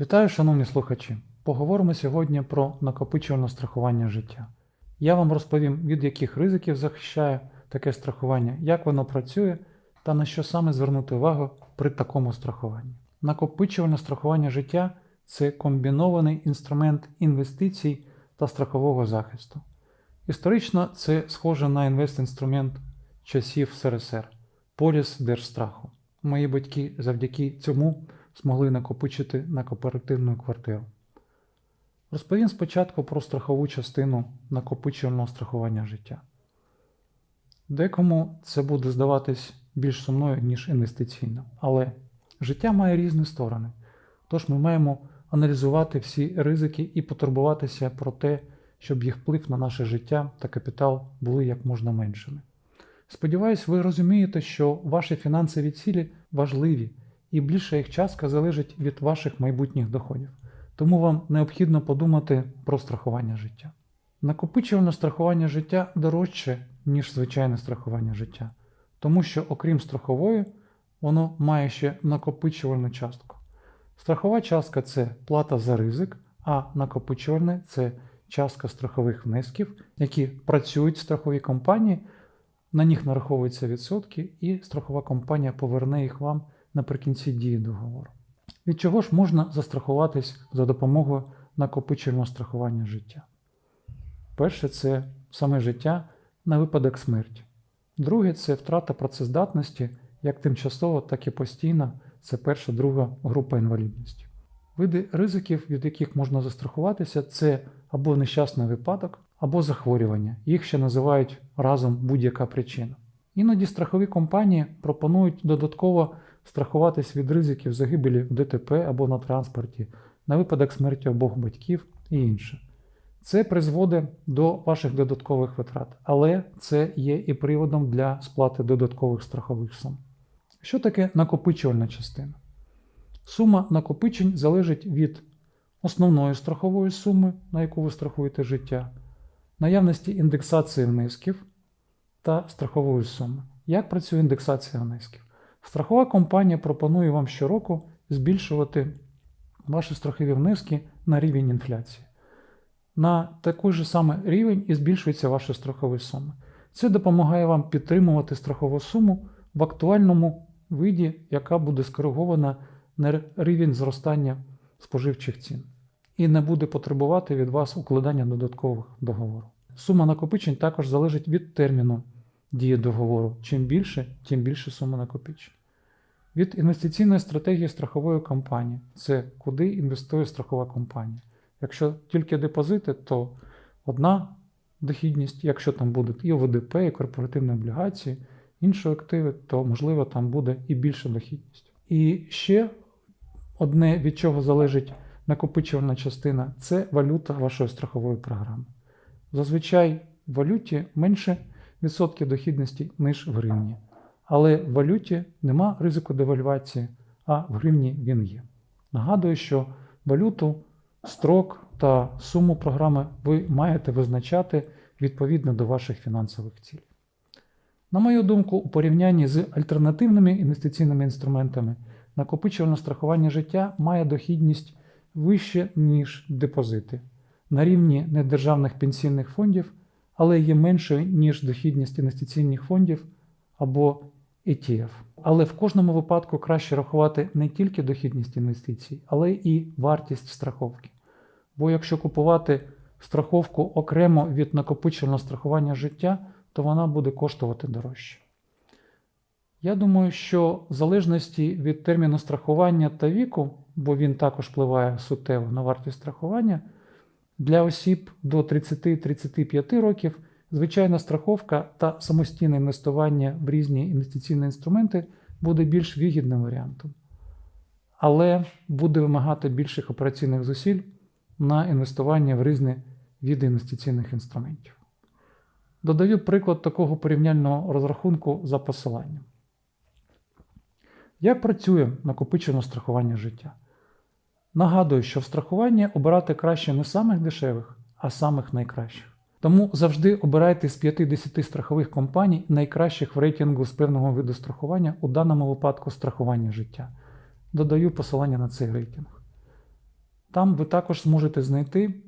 Вітаю, шановні слухачі! Поговоримо сьогодні про накопичувальне страхування життя. Я вам розповім, від яких ризиків захищає таке страхування, як воно працює та на що саме звернути увагу при такому страхуванні. Накопичувальне страхування життя це комбінований інструмент інвестицій та страхового захисту. Історично це схоже на інвест-інструмент часів СРСР поліс держстраху. Мої батьки завдяки цьому змогли накопичити на кооперативну квартиру. Розповім спочатку про страхову частину накопичувального страхування життя. Декому це буде здаватись більш сумною, ніж інвестиційно, але життя має різні сторони, тож ми маємо аналізувати всі ризики і потурбуватися про те, щоб їх вплив на наше життя та капітал були як можна меншими. Сподіваюсь, ви розумієте, що ваші фінансові цілі важливі і більша їх частка залежить від ваших майбутніх доходів. Тому вам необхідно подумати про страхування життя. Накопичувальне страхування життя дорожче, ніж звичайне страхування життя, тому що, окрім страхової, воно має ще накопичувальну частку. Страхова частка це плата за ризик, а накопичувальне це частка страхових внесків, які працюють в страховій компанії, на них нараховуються відсотки, і страхова компанія поверне їх вам наприкінці дії договору. Від чого ж можна застрахуватись за допомогою накопичувального страхування життя? Перше це саме життя на випадок смерті. Друге це втрата працездатності як тимчасово, так і постійно. Це перша, друга група інвалідності. Види ризиків, від яких можна застрахуватися, це або нещасний випадок, або захворювання. Їх ще називають разом будь-яка причина. Іноді страхові компанії пропонують додатково страхуватись від ризиків загибелі в ДТП або на транспорті, на випадок смерті обох батьків і інше. Це призводить до ваших додаткових витрат, але це є і приводом для сплати додаткових страхових сум. Що таке накопичувальна частина? Сума накопичень залежить від основної страхової суми, на яку ви страхуєте життя, наявності індексації внесків та страхової суми. Як працює індексація внесків? Страхова компанія пропонує вам щороку збільшувати ваші страхові внески на рівень інфляції. На такий же самий рівень і збільшуються ваші страхові суми. Це допомагає вам підтримувати страхову суму в актуальному виді, яка буде скоригована на рівень зростання споживчих цін, і не буде потребувати від вас укладання додаткових договорів. Сума накопичень також залежить від терміну дії договору. Чим більше, тим більше сума накопичень. Від інвестиційної стратегії страхової компанії це куди інвестує страхова компанія. Якщо тільки депозити, то одна дохідність, якщо там будуть і ОВДП, і корпоративні облігації, інші активи, то можливо там буде і більша дохідність. І ще одне, від чого залежить накопичувальна частина, це валюта вашої страхової програми. Зазвичай в валюті менше відсотків дохідності, ніж в гривні. Але в валюті нема ризику девальвації, а в гривні він є. Нагадую, що валюту, строк та суму програми ви маєте визначати відповідно до ваших фінансових цілей. На мою думку, у порівнянні з альтернативними інвестиційними інструментами накопичувальне страхування життя має дохідність вище, ніж депозити на рівні недержавних пенсійних фондів, але є меншою, ніж дохідність інвестиційних фондів або ETF. Але в кожному випадку краще рахувати не тільки дохідність інвестицій, але і вартість страховки. Бо якщо купувати страховку окремо від накопичувального страхування життя, то вона буде коштувати дорожче. Я думаю, що в залежності від терміну страхування та віку, бо він також впливає суттєво на вартість страхування, для осіб до 30-35 років звичайна страховка та самостійне інвестування в різні інвестиційні інструменти буде більш вигідним варіантом, але буде вимагати більших операційних зусиль на інвестування в різні види інвестиційних інструментів. Додаю приклад такого порівняльного розрахунку за посиланням. Як працює накопичене страхування життя? Нагадую, що в страхуванні обирати краще не самих дешевих, а самих найкращих. Тому завжди обирайте з 50 страхових компаній найкращих в рейтингу з певного виду страхування, у даному випадку страхування життя. Додаю посилання на цей рейтинг. Там ви також зможете знайти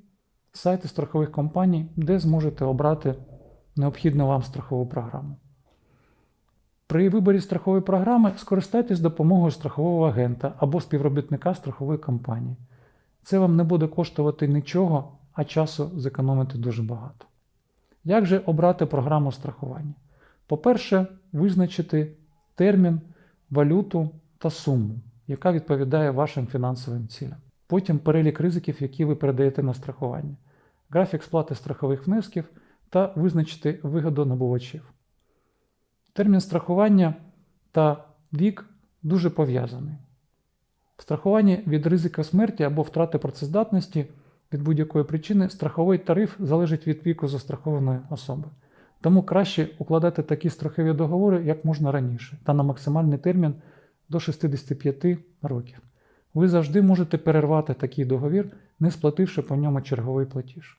сайти страхових компаній, де зможете обрати необхідну вам страхову програму. При виборі страхової програми скористайтесь допомогою страхового агента або співробітника страхової компанії. Це вам не буде коштувати нічого, а часу зекономити дуже багато. Як же обрати програму страхування? По-перше, визначити термін, валюту та суму, яка відповідає вашим фінансовим цілям. Потім перелік ризиків, які ви передаєте на страхування, графік сплати страхових внесків та визначити вигоду набувачів. Термін страхування та вік дуже пов'язаний. В страхуванні від ризика смерті або втрати працездатності від будь-якої причини страховий тариф залежить від віку застрахованої особи. Тому краще укладати такі страхові договори як можна раніше та на максимальний термін до 65 років. Ви завжди можете перервати такий договір, не сплативши по ньому черговий платіж.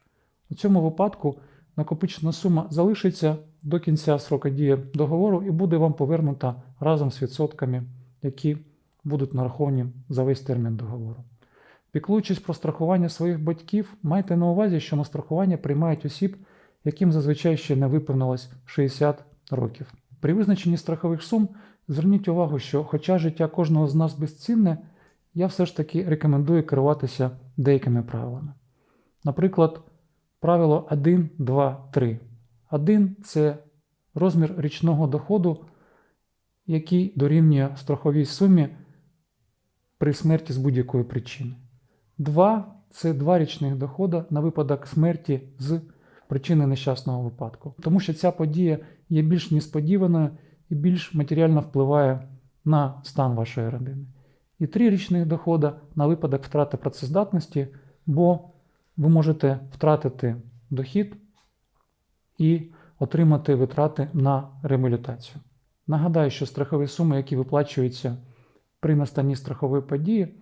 У цьому випадку накопичена сума залишиться до кінця сроку дії договору і буде вам повернута разом з відсотками, які будуть нараховані за весь термін договору. Піклуючись про страхування своїх батьків, майте на увазі, що на страхування приймають осіб, яким зазвичай ще не виповнилось 60 років. При визначенні страхових сум зверніть увагу, що, хоча життя кожного з нас безцінне, я все ж таки рекомендую керуватися деякими правилами. Наприклад, правило 1, 2, 3. 1 це розмір річного доходу, який дорівнює страховій сумі при смерті з будь-якої причини. 2 це два річних доходи на випадок смерті з причини нещасного випадку. Тому що ця подія є більш несподіваною і більш матеріально впливає на стан вашої родини. І три річних доходи на випадок втрати працездатності, бо ви можете втратити дохід і отримати витрати на реабілітацію. Нагадаю, що страхові суми, які виплачуються при настанні страхової події,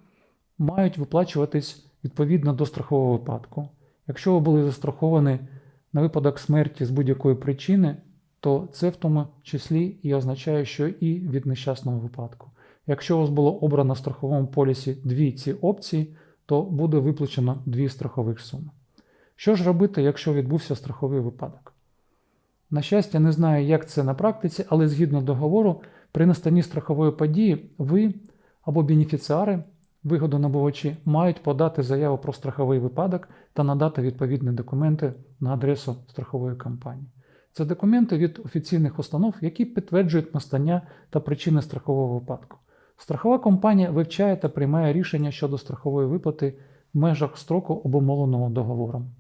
мають виплачуватись відповідно до страхового випадку. Якщо ви були застраховані на випадок смерті з будь-якої причини, то це в тому числі і означає, що і від нещасного випадку. Якщо у вас було обрано в страховому полісі дві ці опції, то буде виплачено дві страхових суми. Що ж робити, якщо відбувся страховий випадок? На щастя, не знаю, як це на практиці, але згідно договору, при настанні страхової події ви або бенефіціари, вигодонабувачі, мають подати заяву про страховий випадок та надати відповідні документи на адресу страхової компанії. Це документи від офіційних установ, які підтверджують настання та причини страхового випадку. Страхова компанія вивчає та приймає рішення щодо страхової виплати в межах строку обумовленого договором.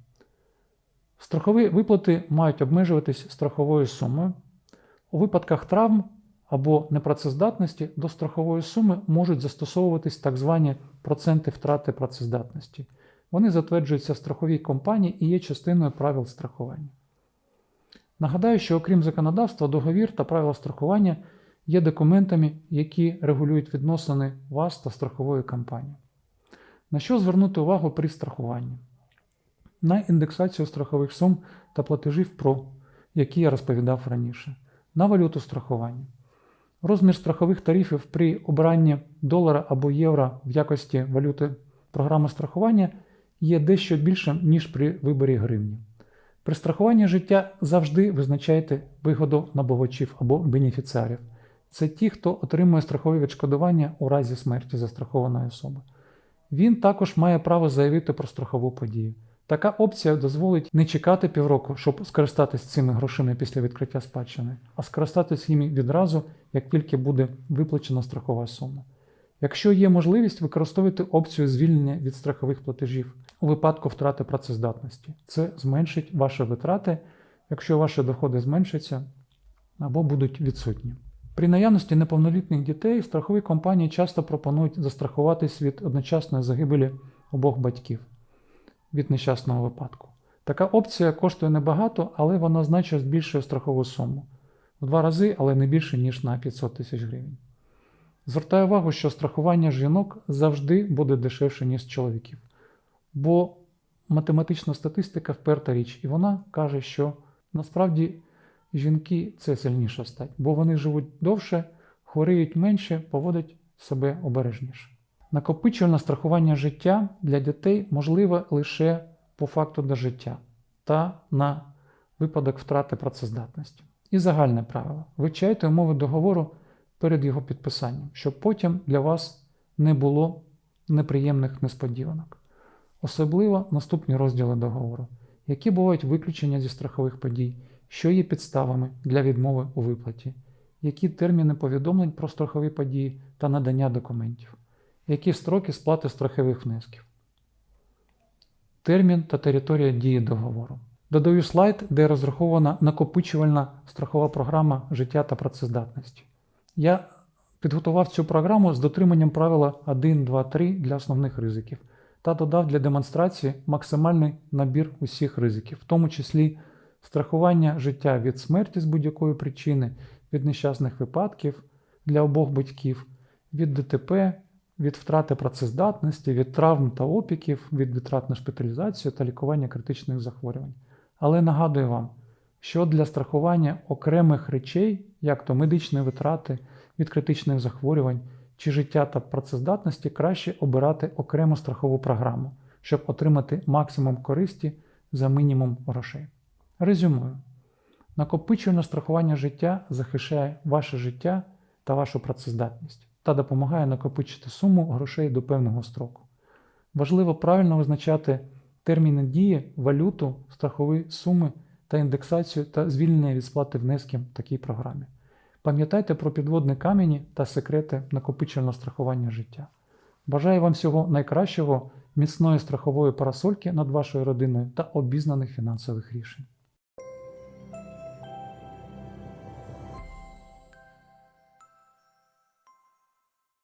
Страхові виплати мають обмежуватись страховою сумою. У випадках травм або непрацездатності до страхової суми можуть застосовуватись так звані проценти втрати працездатності. Вони затверджуються в страховій компанії і є частиною правил страхування. Нагадаю, що окрім законодавства, договір та правила страхування є документами, які регулюють відносини вас та страхової компанії. На що звернути увагу при страхуванні? На індексацію страхових сум та платежів про які я розповідав раніше, на валюту страхування. Розмір страхових тарифів при обранні долара або євро в якості валюти програми страхування є дещо більшим, ніж при виборі гривні. При страхуванні життя завжди визначайте вигоду набувачів або бенефіціарів. Це ті, хто отримує страхове відшкодування у разі смерті застрахованої особи. Він також має право заявити про страхову подію. Така опція дозволить не чекати півроку, щоб скористатися цими грошима після відкриття спадщини, а скористатися їми відразу, як тільки буде виплачена страхова сума. Якщо є можливість, використовуйте опцію звільнення від страхових платежів у випадку втрати працездатності. Це зменшить ваші витрати, якщо ваші доходи зменшаться або будуть відсутні. При наявності неповнолітніх дітей страхові компанії часто пропонують застрахуватись від одночасної загибелі обох батьків від нещасного випадку. Така опція коштує небагато, але вона значно збільшує страхову суму в два рази, але не більше, ніж на 500 тисяч гривень. Звертаю увагу, що страхування жінок завжди буде дешевше, ніж чоловіків. Бо математична статистика вперта річ, і вона каже, що насправді жінки це сильніша стать, бо вони живуть довше, хворіють менше, поводять себе обережніше. Накопичувальне страхування життя для дітей можливе лише по факту до життя та на випадок втрати працездатності. І загальне правило: вивчайте умови договору перед його підписанням, щоб потім для вас не було неприємних несподіванок. Особливо наступні розділи договору, які бувають виключення зі страхових подій, що є підставами для відмови у виплаті, які терміни повідомлень про страхові події та надання документів, які строки сплати страхових внесків, термін та територія дії договору. Додаю слайд, де розрахована накопичувальна страхова програма життя та працездатності. Я підготував цю програму з дотриманням правила 1, 2, 3 для основних ризиків та додав для демонстрації максимальний набір усіх ризиків, в тому числі страхування життя від смерті з будь-якої причини, від нещасних випадків для обох батьків, від ДТП, від втрати працездатності, від травм та опіків, від витрат на шпиталізацію та лікування критичних захворювань. Але нагадую вам, що для страхування окремих речей, як то медичні витрати від критичних захворювань чи життя та працездатності, краще обирати окрему страхову програму, щоб отримати максимум користі за мінімум грошей. Резюмую. Накопичувальне страхування життя захищає ваше життя та вашу працездатність та допомагає накопичити суму грошей до певного строку. Важливо правильно визначати терміни дії, валюту, страхові суми та індексацію та звільнення від сплати внесків в такій програмі. Пам'ятайте про підводні камені та секрети накопичувального страхування життя. Бажаю вам всього найкращого, міцної страхової парасольки над вашою родиною та обізнаних фінансових рішень.